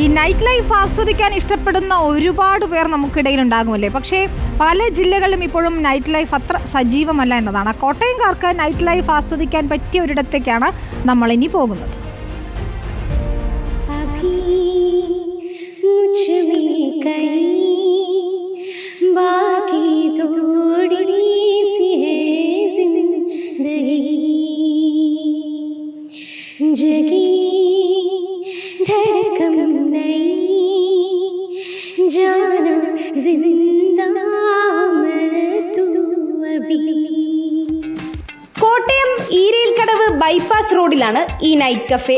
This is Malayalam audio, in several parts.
ഈ നൈറ്റ് ലൈഫ് ആസ്വദിക്കാൻ ഇഷ്ടപ്പെടുന്ന ഒരുപാട് പേർ നമുക്കിടയിൽ ഉണ്ടാകുമല്ലേ പക്ഷേ പല ജില്ലകളിലും ഇപ്പോഴും നൈറ്റ് ലൈഫ് അത്ര സജീവമല്ല എന്നതാണ്. കോട്ടയംകാർക്ക് നൈറ്റ് ലൈഫ് ആസ്വദിക്കാൻ പറ്റിയ ഒരിടത്തേക്കാണ് നമ്മൾ ഇനി പോകുന്നത്. अभी കോട്ടയം ഈരയിൽക്കടവ് ബൈപ്പാസ് റോഡിലാണ് ഈ നൈറ്റ് കഫേ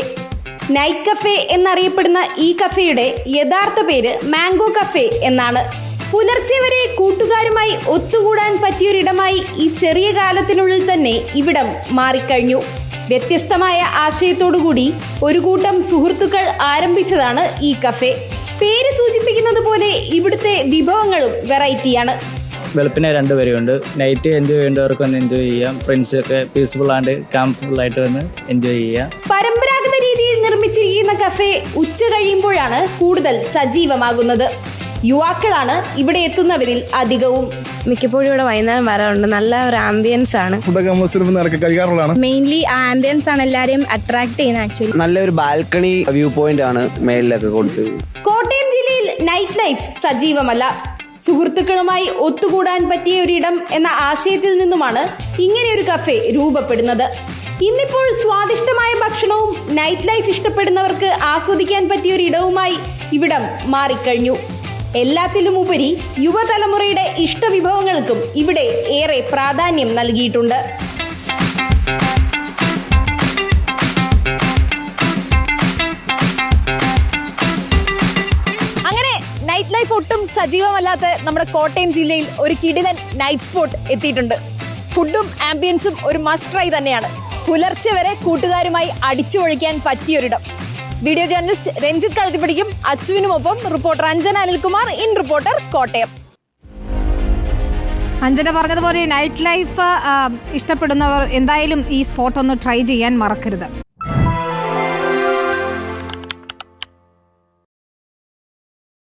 നൈറ്റ് കഫേ എന്നറിയപ്പെടുന്ന ഈ കഫേയുടെ യഥാർത്ഥ പേര് മാംഗോ കഫേ എന്നാണ്. പുലർച്ചെ വരെ കൂട്ടുകാരുമായി ഒത്തുകൂടാൻ പറ്റിയൊരിടമായി ഈ ചെറിയ കാലത്തിനുള്ളിൽ തന്നെ ഇവിടം മാറിക്കഴിഞ്ഞു. വ്യത്യസ്തമായ ആശയത്തോടുകൂടി ഒരു കൂട്ടം സുഹൃത്തുക്കൾ ആരംഭിച്ചതാണ് ഈ കഫേ പേര് സൂചിപ്പിക്കുന്നത് പോലെ ഇവിടുത്തെ വിഭവങ്ങളും വെറൈറ്റിയാണ്. വെളുപ്പിനെ രണ്ട് പേരുണ്ട്. നൈറ്റ് എൻജോയ് ചെയ്യേണ്ടവർക്ക് വന്ന് എൻജോയ് ചെയ്യാം. ഫ്രണ്ട്സൊക്കെ പീസ്ഫുൾ ആണ്ട് കംഫർട്ടബിൾ ആയിട്ട് വന്ന് എൻജോയ് ചെയ്യാം. പരമ്പരാഗത രീതിയിൽ നിർമ്മിച്ചിരിക്കുന്ന കഫേ ഉച്ച കഴിയുമ്പോഴാണ് കൂടുതൽ സജീവമാകുന്നത്. യുവാക്കളാണ് ഇവിടെ എത്തുന്നവരിൽ അധികവും. മിക്കപ്പോഴും ഇവിടെ വൈകുന്നേരം വരാറുണ്ട്. നല്ല ഒരു ആംബിയൻസ് ആണ്. ഫുഡൊക്കെ നമ്മൾ സ്ഥിരം നിറക്കെ കഴിക്കാറുള്ളതാണ്. മെയിൻലി ആംബിയൻസ് ആണ് എല്ലാരെയും അട്രാക്ട് ചെയ്യുന്ന ആക്ച്വലി നല്ലൊരു ബാൽക്കണി വ്യൂ പോയിന്റ് ആണ് മേളിലൊക്കെ കൊടുത്ത്. കോട്ടയം ജില്ലയിൽ നൈറ്റ് ലൈഫ് സജീവമല്ല. സുഹൃത്തുക്കളുമായി ഒത്തുകൂടാൻ പറ്റിയ ഒരിടം എന്ന ആശയത്തിൽ നിന്നുമാണ് ഇങ്ങനെയൊരു കഫേ രൂപപ്പെടുന്നത്. ഇന്നിപ്പോൾ സ്വാദിഷ്ടമായ ഭക്ഷണവും നൈറ്റ് ലൈഫ് ഇഷ്ടപ്പെടുന്നവർക്ക് ആസ്വദിക്കാൻ പറ്റിയ ഒരു ഇടവുമായി ഇവിടം മാറിക്കഴിഞ്ഞു. എല്ലാത്തിലും ഉപരി യുവതലമുറയുടെ ഇഷ്ടവിഭവങ്ങൾക്കും ഇവിടെ ഏറെ പ്രാധാന്യം നൽകിയിട്ടുണ്ട്. നൈറ്റ് ലൈഫ് ഒട്ടും സജീവമല്ലാത്ത നമ്മുടെ കോട്ടയം ജില്ലയിൽ ഒരു കിടിലൻ നൈറ്റ് സ്പോട്ട് എത്തിയിട്ടുണ്ട്. ഫുഡും ആംബിയൻസും ഒരു മസ്റ്റ് ട്രൈ തന്നെയാണ്. പുലർച്ചെ വരെ കൂട്ടുകാരുമായി അടിച്ചു പൊളിക്കാൻ പറ്റിയൊരിടം. വീഡിയോ ജേർണലിസ്റ്റ് രഞ്ജിത്ത് കഴുതിപ്പിടിക്കും അച്ചുവിനുമൊപ്പം reporter Anjana Anilkumar in reporter Kottayam Anjana പറഞ്ഞതുപോലെ നൈറ്റ് ലൈഫ് ഇഷ്ടപ്പെടുന്നവർ എന്തായാലും ഈ സ്പോട്ട് ഒന്ന് ട്രൈ ചെയ്യാൻ മറക്കരുത്.